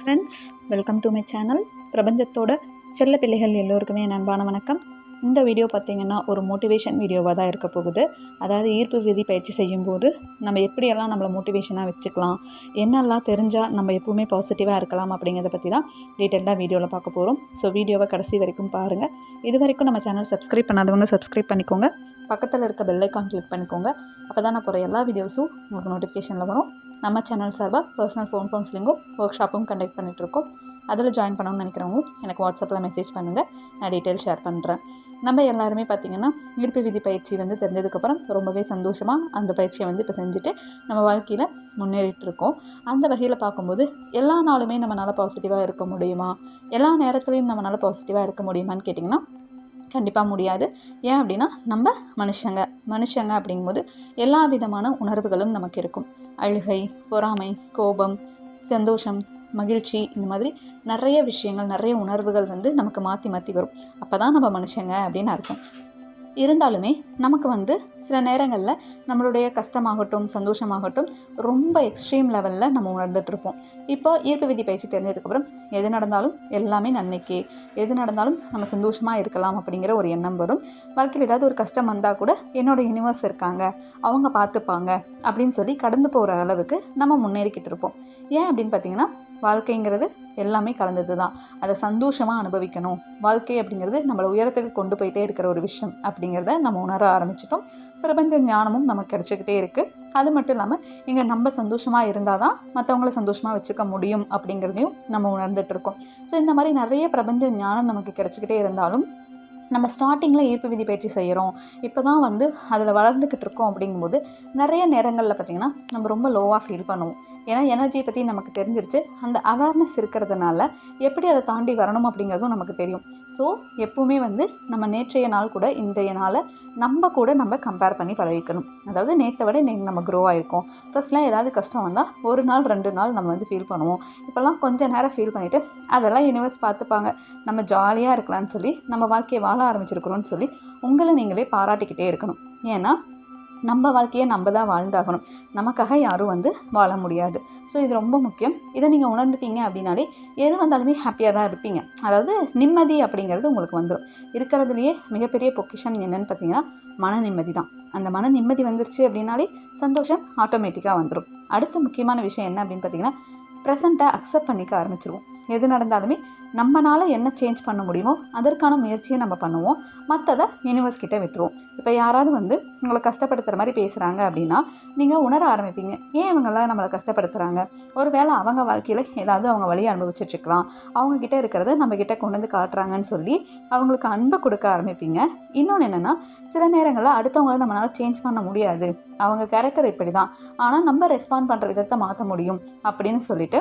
Friends welcome to my channel பிரபஞ்சத்தோட செல்ல பிள்ளைகள் எல்லோருக்குமே என் அன்பான வணக்கம். இந்த வீடியோ பார்த்தீங்கன்னா ஒரு மோட்டிவேஷன் வீடியோவாக தான் இருக்க போகுது. அதாவது ஈர்ப்பு விதி பயிற்சி செய்யும்போது நம்ம எப்படியெல்லாம் நம்மளை மோட்டிவேஷனாக வச்சுக்கலாம் என்னெல்லாம் தெரிஞ்சால் நம்ம எப்பவுமே பாசிட்டிவாக இருக்கலாம் அப்படிங்கிறத பற்றி தான் டீட்டெயிலாக வீடியோவில் பார்க்க போகிறோம் ஸோ வீடியோவை கடைசி வரைக்கும் பாருங்கள் இது வரைக்கும் நம்ம சேனல் சப்ஸ்கிரைப் பண்ணாதவங்க சப்ஸ்கிரைப் பண்ணிக்கோங்க. பக்கத்தில் இருக்க பெல்லைக்கான் கிளிக் பண்ணிக்கோங்க. அப்போ தான் நான் போகிற எல்லா வீடியோஸும் உங்களுக்கு நோட்டிஃபிகேஷனில் வரும். நம்ம சேனல் சார்பாக பர்சனல் ஃபோன் கவுன்சிலிங்கும் ஒர்க் ஷாப்பும் கண்டக்ட் பண்ணிகிட்ருக்கோம் அதில் ஜாயின் பண்ணணும்னு நினைக்கிறவங்க எனக்கு வாட்ஸ்அப்பில் மெசேஜ் பண்ணுங்கள் நான் டீட்டெயில் ஷேர் பண்ணுறேன் நம்ம எல்லாருமே பார்த்திங்கன்னா ஈர்ப்பு விதி பயிற்சி வந்து தெரிஞ்சதுக்கப்புறம் ரொம்பவே சந்தோஷமாக அந்த பயிற்சியை வந்து இப்போ செஞ்சுட்டு நம்ம வாழ்க்கையில் முன்னேறிட்டு இருக்கோம் அந்த வகையில் பார்க்கும்போது எல்லா நாளுமே நம்மளால் பாசிட்டிவாக இருக்க முடியுமா? எல்லா நேரத்துலையும் நம்மளால் பாசிட்டிவாக இருக்க முடியுமான்னு கேட்டிங்கன்னா கண்டிப்பாக முடியாது. ஏன் அப்படின்னா நம்ம மனுஷங்க. மனுஷங்க அப்படிங்கும்போது எல்லா விதமான உணர்வுகளும் நமக்கு இருக்கும். அழுகை பொறாமை கோபம் சந்தோஷம் மகிழ்ச்சி இந்த மாதிரி நிறைய விஷயங்கள் நிறைய உணர்வுகள் வந்து நமக்கு மாற்றி மாற்றி வரும். அப்போ தான் நம்ம மனுஷங்க அப்படின்னு அர்த்தம். இருந்தாலுமே நமக்கு வந்து சில நேரங்களில் நம்மளுடைய கஷ்டமாகட்டும் சந்தோஷமாகட்டும் ரொம்ப எக்ஸ்ட்ரீம் லெவலில் நம்ம உணர்ந்துட்டுருப்போம் இப்போ ஈர்ப்பு விதி பயிற்சி தெரிஞ்சதுக்கப்புறம் எது நடந்தாலும் எல்லாமே நன்மைக்கு எது நடந்தாலும் நம்ம சந்தோஷமாக இருக்கலாம் அப்படிங்கிற ஒரு எண்ணம் வரும். வாழ்க்கையில் ஏதாவது ஒரு கஷ்டம் வந்தால் கூட என்னோட யூனிவர்ஸ் இருக்காங்க அவங்க பார்த்துப்பாங்க அப்படின்னு சொல்லி கடந்து போகிற அளவுக்கு நம்ம முன்னேறிக்கிட்டு இருப்போம். ஏன் அப்படின்னு பார்த்தீங்கன்னா வாழ்க்கைங்கிறது எல்லாமே கலந்தது தான். அதை சந்தோஷமாக அனுபவிக்கணும். வாழ்க்கை அப்படிங்கிறது நம்மளை உயரத்துக்கு கொண்டு போயிட்டே இருக்கிற ஒரு விஷயம் அப்படிங்கிறத நம்ம உணர ஆரம்பிச்சிட்டோம். பிரபஞ்ச ஞானமும் நமக்கு கிடச்சிக்கிட்டே இருக்குது அது மட்டும் இல்லாமல் இங்கே நம்ம சந்தோஷமாக இருந்தால் தான் மற்றவங்கள சந்தோஷமாக வச்சுக்க முடியும் அப்படிங்கிறதையும் நம்ம உணர்ந்துட்டு இருக்கோம். ஸோ இந்த மாதிரி நிறைய பிரபஞ்ச ஞானம் நமக்கு கிடச்சிக்கிட்டே இருந்தாலும் நம்ம ஸ்டார்டிங்கில் ஈர்ப்பு விதி பயிற்சி செய்கிறோம் இப்போ தான் வந்து அதில் வளர்ந்துக்கிட்டு இருக்கோம் அப்படிங்கும்போது நிறைய நேரங்களில் பார்த்திங்கன்னா நம்ம ரொம்ப லோவாக ஃபீல் பண்ணுவோம். ஏன்னா எனர்ஜியை பற்றி நமக்கு தெரிஞ்சிருச்சு. அந்த அவேர்னஸ் இருக்கிறதுனால எப்படி அதை தாண்டி வரணும் அப்படிங்கிறதும் நமக்கு தெரியும். ஸோ எப்பவுமே வந்து நம்ம நேற்றைய நாள் கூட இன்றைய நாளை நம்ம கூட நம்ம கம்பேர் பண்ணி பழகிக்கணும். அதாவது நேற்றை விட இன்னைக்கு நம்ம க்ரோ ஆகிருக்கோம் ஃபர்ஸ்ட்லாம் ஏதாவது கஷ்டம் வந்தால் ஒரு நாள் ரெண்டு நாள் நம்ம வந்து ஃபீல் பண்ணுவோம். இப்போல்லாம் கொஞ்சம் நேரம் ஃபீல் பண்ணிவிட்டு அதெல்லாம் யூனிவர்ஸ் பார்த்துப்பாங்க. நம்ம ஜாலியாக இருக்கலாம்னு சொல்லி நம்ம வாழ்க்கையை வாழ ஆரம்பிச்சிருக்கிறோம்னு சொல்லி உங்களை நீங்களே பாராட்டிக்கிட்டே இருக்கணும். ஏன்னா நம்ம வாழ்க்கையை நம்ம தான் வாழ்ந்தாகணும். நமக்காக யாரும் வந்து வாழ முடியாது. ஸோ இது ரொம்ப முக்கியம். இதை நீங்கள் உணர்ந்துட்டீங்க அப்படின்னாலே எது வந்தாலுமே ஹாப்பியாக தான் இருப்பீங்க. அதாவது நிம்மதி அப்படிங்கிறது உங்களுக்கு வந்துடும் இருக்கிறதுலையே மிகப்பெரிய பொக்கிஷம் என்னன்னு பார்த்தீங்கன்னா மன நிம்மதி தான். அந்த மன நிம்மதி வந்துருச்சு அப்படின்னாலே சந்தோஷம் ஆட்டோமேட்டிக்காக வந்துடும் அடுத்த முக்கியமான விஷயம் என்ன அப்படின்னு பார்த்தீங்கன்னா ப்ரெசண்ட்டை அக்செப்ட் பண்ணிக்க ஆரம்பிச்சிருவோம். எது நடந்தாலுமே நம்மளால் என்ன சேஞ்ச் பண்ண முடியுமோ அதற்கான முயற்சியை நம்ம பண்ணுவோம். மற்றதை யூனிவர்ஸ் கிட்டே விட்டுருவோம். இப்போ யாராவது வந்து உங்களை கஷ்டப்படுத்துகிற மாதிரி பேசுகிறாங்க அப்படின்னா நீங்கள் உணர ஆரம்பிப்பீங்க. ஏன் இவங்களாம் நம்மளை கஷ்டப்படுத்துகிறாங்க ஒரு வேளை அவங்க வாழ்க்கையில் ஏதாவது அவங்க வழியை அனுபவிச்சிட்ருக்கலாம். அவங்கக்கிட்ட இருக்கிறத நம்மக்கிட்ட கொண்டு வந்து காட்டுறாங்கன்னு சொல்லி அவங்களுக்கு அன்பை கொடுக்க ஆரம்பிப்பீங்க. இன்னொன்று என்னென்னா சில நேரங்களில் அடுத்தவங்கள நம்மளால் சேஞ்ச் பண்ண முடியாது. அவங்க கேரக்டர் இப்படி தான் ஆனால் நம்ம ரெஸ்பாண்ட் பண்ணுற விதத்தை மாற்ற முடியும் அப்படின்னு சொல்லிட்டு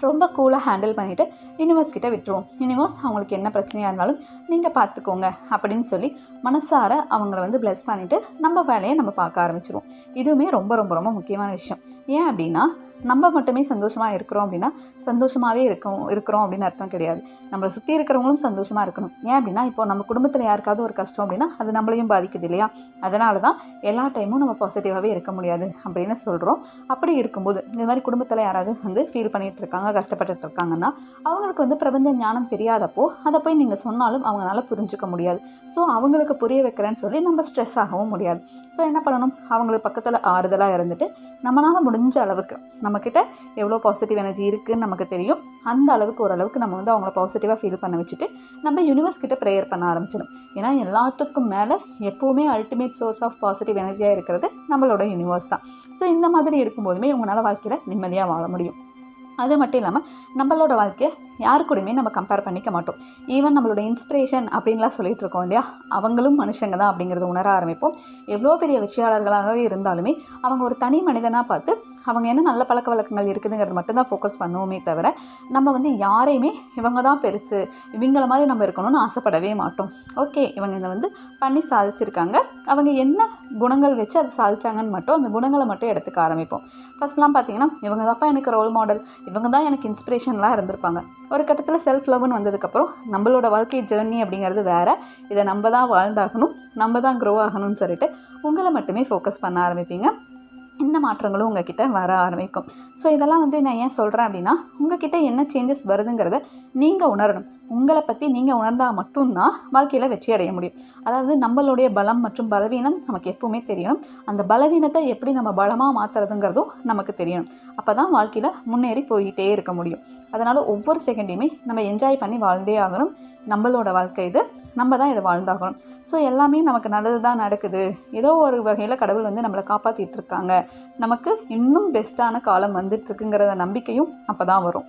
ரொம்ப கூலாக ஹேண்டில் பண்ணிவிட்டு யூனிவர்ஸ் கிட்டே விட்டுருவோம். யூனிவர்ஸ் அவங்களுக்கு என்ன பிரச்சனையாக இருந்தாலும் நீங்கள் பார்த்துக்கோங்க அப்படின்னு சொல்லி மனசார அவங்கள வந்து ப்ளஸ் பண்ணிவிட்டு நம்ம வேலையை நம்ம பார்க்க ஆரம்பிச்சிருவோம். இதுவுமே ரொம்ப ரொம்ப ரொம்ப முக்கியமான விஷயம். ஏன் அப்படின்னா நம்ம மட்டுமே சந்தோஷமாக இருக்கிறோம் அப்படின்னா சந்தோஷமாகவே இருக்கோம் இருக்கிறோம் அப்படின்னு அர்த்தம் கிடையாது. நம்மளை சுற்றி இருக்கிறவங்களும் சந்தோஷமாக இருக்கணும். ஏன் அப்படின்னா இப்போ நம்ம குடும்பத்தில் யாருக்காவது ஒரு கஷ்டம் அப்படின்னா அது நம்மளையும் பாதிக்குது இல்லையா? அதனால தான் எல்லா டைமும் நம்ம பாசிட்டிவாகவே இருக்க முடியாது அப்படின்னு சொல்கிறோம் அப்படி இருக்கும்போது இந்த மாதிரி குடும்பத்தில் யாராவது வந்து ஃபீல் பண்ணிகிட்டு இருக்காங்க கஷ்டப்பட்டுட்டு இருக்காங்கன்னா அவங்களுக்கு வந்து பிரபஞ்ச ஞானம் தெரியாதப்போ அதை போய் நீங்கள் சொன்னாலும் அவங்களால புரிஞ்சுக்க முடியாது. ஸோ அவங்களுக்கு புரிய வைக்கிறேன்னு சொல்லி நம்ம ஸ்ட்ரெஸ் ஆகவும் முடியாது. ஸோ என்ன பண்ணணும்? அவங்களுக்கு பக்கத்தில் ஆறுதலாக இருந்துட்டு நம்மளால் முடிஞ்ச அளவுக்கு நம்மக்கிட்ட எவ்வளோ பாசிட்டிவ் எனர்ஜி இருக்குதுன்னு நமக்கு தெரியும். அந்த அளவுக்கு ஓரளவுக்கு நம்ம வந்து அவங்கள பாசிட்டிவாக ஃபீல் பண்ண வச்சுட்டு நம்ம யூனிவர்ஸ் கிட்ட ப்ரேயர் பண்ண ஆரம்பிச்சிடும் ஏன்னா எல்லாத்துக்கும் மேலே எப்போவுமே அல்டிமேட் சோர்ஸ் ஆஃப் பாசிட்டிவ் எனர்ஜியாக இருக்கிறது நம்மளோட யூனிவர்ஸ் தான். ஸோ இந்த மாதிரி இருக்கும்போதுமே உங்களால் வாழ்க்கையில் நிம்மதியாக வாழ முடியும். அது மட்டும் இல்லாமல் நம்மளோட வாழ்க்கையை யார் கூடயுமே நம்ம கம்பேர் பண்ணிக்க மாட்டோம். ஈவன் நம்மளோட இன்ஸ்பிரேஷன் அப்படின்லாம் சொல்லிட்டு இருக்கோம் இல்லையா? அவங்களும் மனுஷங்க தான் அப்படிங்கிறத உணர ஆரம்பிப்போம். எவ்வளோ பெரிய வெற்றியாளர்களாகவே இருந்தாலுமே அவங்க ஒரு தனி மனிதனாக பார்த்து அவங்க என்ன நல்ல பழக்க வழக்கங்கள் இருக்குதுங்கிறது மட்டும்தான் ஃபோக்கஸ் பண்ணுவோமே தவிர நம்ம வந்து யாரையுமே இவங்க தான் பெருசு இவங்கள மாதிரி நம்ம இருக்கணும்னு ஆசைப்படவே மாட்டோம். ஓகே இவங்க இதை வந்து பண்ணி சாதிச்சிருக்காங்க. அவங்க என்ன குணங்கள் வச்சு அதை சாதிச்சாங்கன்னு மட்டும் அந்த குணங்களை மட்டும் எடுத்துக்க ஆரம்பிப்போம். ஃபஸ்ட்லாம் பார்த்தீங்கன்னா இவங்க தான்ப்பா எனக்கு ரோல் மாடல் இவங்க தான் எனக்கு இன்ஸ்பிரேஷன்லாம் இருந்திருப்பாங்க. ஒரு கட்டத்தில் செல்ஃப் லவ்னு வந்ததுக்கப்புறம் நம்மளோட வாழ்க்கை ஜேர்னி அப்படிங்கிறது வேறு. இதை நம்ம தான் வாழ்ந்தாகணும் நம்ம தான் க்ரோ ஆகணும்னு சொல்லிட்டு உங்களை மட்டுமே ஃபோக்கஸ் பண்ண ஆரம்பிப்பீங்க. இந்த மாற்றங்களும் உங்ககிட்ட வர ஆரம்பிக்கும். ஸோ இதெல்லாம் வந்து நான் ஏன் சொல்கிறேன் அப்படின்னா உங்ககிட்ட என்ன சேஞ்சஸ் வருதுங்கிறத நீங்கள் உணரணும். உங்களை பற்றி நீங்கள் உணர்ந்தால் மட்டும்தான் வாழ்க்கையில் வெற்றி அடைய முடியும். அதாவது நம்மளுடைய பலம் மற்றும் பலவீனம் நமக்கு எப்பவுமே தெரியணும். அந்த பலவீனத்தை எப்படி நம்ம பலமாக மாற்றுறதுங்கிறதும் நமக்கு தெரியணும். அப்போ தான் வாழ்க்கையில் முன்னேறி போய்கிட்டே இருக்க முடியும். அதனால் ஒவ்வொரு செகண்டையுமே நம்ம என்ஜாய் பண்ணி வாழ்ந்தே ஆகணும். நம்மளோட வாழ்க்கை இது நம்ம தான் இதை வாழ்ந்தாகணும். ஸோ எல்லாமே நமக்கு நல்லது தான் நடக்குது. ஏதோ ஒரு வகையில் கடவுள் வந்து நம்மளை காப்பாற்றிட்டு இருக்காங்க. நமக்கு இன்னும் பெஸ்ட்டான காலம் வந்துட்டுருக்குங்கிறத நம்பிக்கையும் அப்போ தான் வரும்.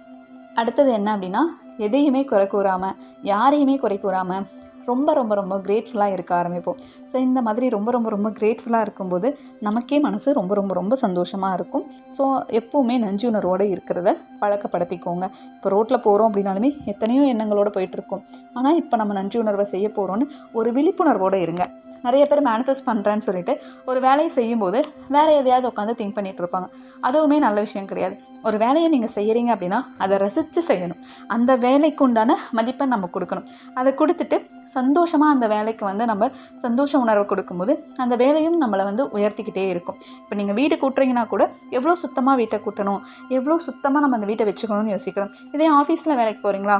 அடுத்தது என்ன அப்படின்னா எதையுமே குறை கூறாமல் யாரையுமே குறை கூறாமல் ரொம்ப ரொம்ப ரொம்ப கிரேட்ஃபுல்லாக இருக்க ஆரம்பிப்போம். ஸோ இந்த மாதிரி ரொம்ப ரொம்ப ரொம்ப கிரேட்ஃபுல்லாக இருக்கும்போது நமக்கே மனசு ரொம்ப ரொம்ப ரொம்ப சந்தோஷமாக இருக்கும். ஸோ எப்போவுமே நஞ்சுணர்வோடு இருக்கிறத பழக்கப்படுத்திக்கோங்க. இப்போ ரோட்டில் போகிறோம் அப்படின்னாலுமே எத்தனையோ எண்ணங்களோடு போயிட்டுருக்கோம் ஆனால் இப்போ நம்ம நஞ்சு உணர்வை செய்ய போகிறோன்னு ஒரு விழிப்புணர்வோடு இருங்க. நிறைய பேர் மேனிஃபெஸ்ட் பண்ணுறேன்னு சொல்லிட்டு ஒரு வேலையை செய்யும்போது வேறு எதையாவது உட்காந்து திங்க் பண்ணிகிட்டு இருப்பாங்க. அதுவுமே நல்ல விஷயம் கிடையாது. ஒரு வேலையை நீங்கள் செய்கிறீங்க அப்படின்னா அதை ரசித்து செய்யணும். அந்த வேலைக்கு உண்டான மதிப்பை நம்ம கொடுக்கணும். அதை கொடுத்துட்டு சந்தோஷமாக அந்த வேலைக்கு வந்து நம்ம சந்தோஷ உணர்வு கொடுக்கும்போது அந்த வேலையும் நம்மளை வந்து உயர்த்திக்கிட்டே இருக்கும். இப்போ நீங்கள் வீடு கூட்டுறீங்கன்னா கூட எவ்வளோ சுத்தமாக வீட்டை கூட்டணும்? எவ்வளோ சுத்தமாக நம்ம அந்த வீட்டை வச்சுக்கணும்னு யோசிக்கிறோம். இதே ஆஃபீஸில் வேலைக்கு போகிறீங்களா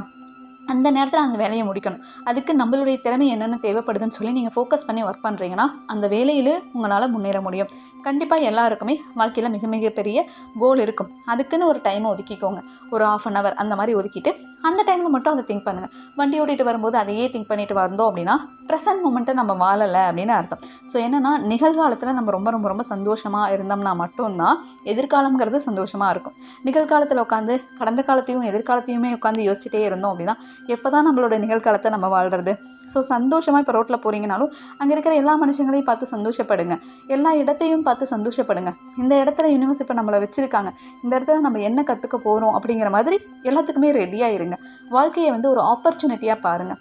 அந்த நேரத்தில் அந்த வேலையை முடிக்கணும். அதுக்கு நம்மளுடைய திறமை என்னென்ன தேவைப்படுதுன்னு சொல்லி நீங்கள் ஃபோக்கஸ் பண்ணி ஒர்க் பண்ணுறீங்கன்னா அந்த வேலையில் உங்களால் முன்னேற முடியும். கண்டிப்பாக எல்லாருக்குமே வாழ்க்கையில் மிக மிகப்பெரிய கோல் இருக்கும். அதுக்குன்னு ஒரு டைமை ஒதுக்கிக்கோங்க. ஒரு ஆஃப் அன் ஹவர் அந்த மாதிரி ஒதுக்கிட்டு அந்த டைமில் மட்டும் அதை திங்க் பண்ணுங்கள் வண்டி ஓட்டிகிட்டு வரும்போது அதையே திங்க் பண்ணிட்டு வந்தோம் அப்படின்னா ப்ரெசன்ட் மூமெண்ட்டை நம்ம வாழலை அப்படின்னு அர்த்தம். ஸோ என்னென்னா நிகழ்காலத்தில் நம்ம ரொம்ப ரொம்ப ரொம்ப சந்தோஷமாக இருந்தோம்னா மட்டும்தான் எதிர்காலங்கிறது சந்தோஷமாக இருக்கும். நிகழ்காலத்தில் உட்காந்து கடந்த காலத்தையும் எதிர்காலத்தையுமே உட்காந்து யோசிச்சுட்டே இருந்தோம் அப்படின்னா எப்போ தான் நம்மளோட நிகழ்காலத்தை நம்ம வாழ்கிறது ஸோ சந்தோஷமாக இப்போ ரோட்டில் போகிறீங்கனாலும் அங்கே இருக்கிற எல்லா மனுஷங்களையும் பார்த்து சந்தோஷப்படுங்க. எல்லா இடத்தையும் பார்த்து சந்தோஷப்படுங்க. இந்த இடத்துல யூனிவர்ஸ் இப்போ நம்மளை வச்சுருக்காங்க. இந்த இடத்துல நம்ம என்ன கற்றுக்க போகிறோம் அப்படிங்கிற மாதிரி எல்லாத்துக்குமே ரெடியாக இருங்க. வாழ்க்கையை வந்து ஒரு ஆப்பர்ச்சுனிட்டியாக பாருங்கள்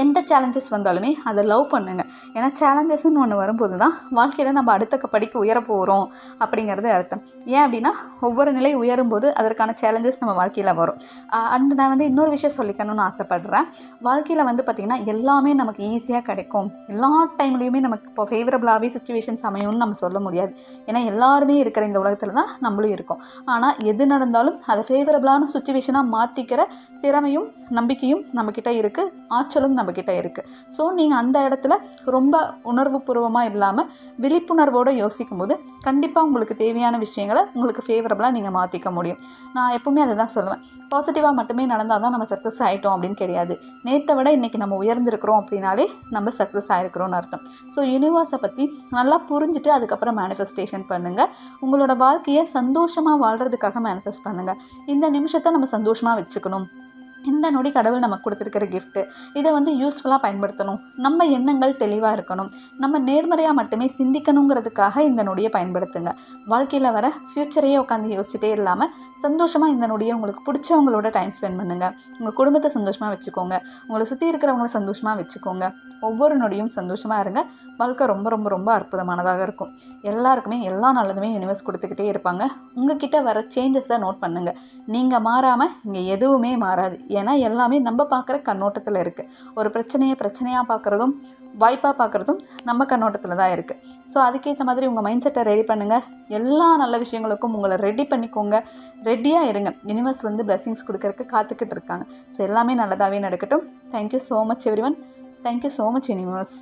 எந்த சேலஞ்சஸ் வந்தாலுமே அதை லவ் பண்ணுங்கள் ஏன்னா சேலஞ்சஸ்ன்னு ஒன்று வரும்போது தான் வாழ்க்கையில் நம்ம அடுத்த படிக்க உயர போகிறோம் அப்படிங்கிறது அர்த்தம். ஏன் அப்படின்னா ஒவ்வொரு நிலை உயரும்போது அதற்கான சேலஞ்சஸ் நம்ம வாழ்க்கையில் வரும். அண்ட் நான் வந்து இன்னொரு விஷயம் சொல்லிக்கணும்னு ஆசைப்படுறேன். வாழ்க்கையில் வந்து பார்த்திங்கன்னா எல்லாமே நமக்கு ஈஸியாக கிடைக்கும். எல்லா டைம்லேயுமே நமக்கு இப்போ ஃபேவரபுளாகவே சுச்சுவேஷன்ஸ் அமையும்னு நம்ம சொல்ல முடியாது. ஏன்னா எல்லாருமே இருக்கிற இந்த உலகத்தில் தான் நம்மளும் இருக்கோம். ஆனால் எது நடந்தாலும் அதை ஃபேவரபுளான சுச்சுவேஷனாக மாற்றிக்கிற திறமையும் நம்பிக்கையும் நம்மக்கிட்ட இருக்குது ஆற்றலும் நம்மக்கிட்ட இருக்குது ஸோ நீங்கள் அந்த இடத்துல ரொம்ப உணர்வு பூர்வமாக இல்லாமல் விழிப்புணர்வோடு யோசிக்கும் போது கண்டிப்பாக உங்களுக்கு தேவையான விஷயங்களை உங்களுக்கு ஃபேவரபுளாக நீங்கள் மாற்றிக்க முடியும். நான் எப்பவுமே அதை தான் சொல்லுவேன் பாசிட்டிவாக மட்டுமே நடந்தால் தான் நம்ம சக்ஸஸ் ஆகிட்டோம் அப்படின்னு கிடையாது. நேற்றை விட இன்றைக்கி நம்ம உயர்ந்திருக்கிறோம் அப்படின்னாலே நம்ம சக்ஸஸ் ஆகிருக்கிறோம்னு அர்த்தம். ஸோ யூனிவர்ஸை பற்றி நல்லா புரிஞ்சுட்டு அதுக்கப்புறம் மேனிஃபெஸ்டேஷன் பண்ணுங்கள் உங்களோட வாழ்க்கையை சந்தோஷமாக வாழ்கிறதுக்காக மேனிஃபெஸ்ட் பண்ணுங்கள் இந்த நிமிஷத்தை நம்ம சந்தோஷமாக வச்சுக்கணும். இந்த நொடி கடவுள் நமக்கு கொடுத்துருக்கிற கிஃப்ட்டு இதை வந்து யூஸ்ஃபுல்லாக பயன்படுத்தணும். நம்ம எண்ணங்கள் தெளிவாக இருக்கணும். நம்ம நேர்மறையாக மட்டுமே சிந்திக்கணுங்கிறதுக்காக இந்த நொடியை பயன்படுத்துங்க. வாழ்க்கையில் வர ஃப்யூச்சரையே உட்காந்து யோசிச்சுட்டே இல்லாமல் சந்தோஷமாக இந்த நொடியை உங்களுக்கு பிடிச்சவங்களோட டைம் ஸ்பெண்ட் பண்ணுங்கள் உங்கள் குடும்பத்தை சந்தோஷமாக வச்சுக்கோங்க. உங்களை சுற்றி இருக்கிறவங்கள சந்தோஷமாக வச்சுக்கோங்க. ஒவ்வொரு நொடியும் சந்தோஷமாக இருங்க. வாழ்க்கை ரொம்ப ரொம்ப ரொம்ப அற்புதமானதாக இருக்கும். எல்லாருக்குமே எல்லா நல்லதுமே யூனிவர்ஸ் கொடுத்துக்கிட்டே இருப்பாங்க. உங்ககிட்ட வர சேஞ்சஸை நோட் பண்ணுங்கள் நீங்கள் மாறாமல் இங்கே எதுவுமே மாறாது. ஏன்னா எல்லாமே நம்ம பார்க்குற கண்ணோட்டத்தில் இருக்குது ஒரு பிரச்சனையை பிரச்சனையாக பார்க்குறதும் வாய்ப்பாக பார்க்குறதும் நம்ம கண்ணோட்டத்தில் தான் இருக்குது ஸோ அதுக்கேற்ற மாதிரி உங்கள் மைண்ட் செட்டை ரெடி பண்ணுங்கள் எல்லா நல்ல விஷயங்களுக்கும் உங்களை ரெடி பண்ணிக்கோங்க. ரெடியாக இருங்க. யூனிவர்ஸ் வந்து பிளெஸிங்ஸ் கொடுக்கறக்கு காத்துக்கிட்டு இருக்காங்க. ஸோ எல்லாமே நல்லதாகவே நடக்கட்டும். Thank you so much everyone thank you so much universe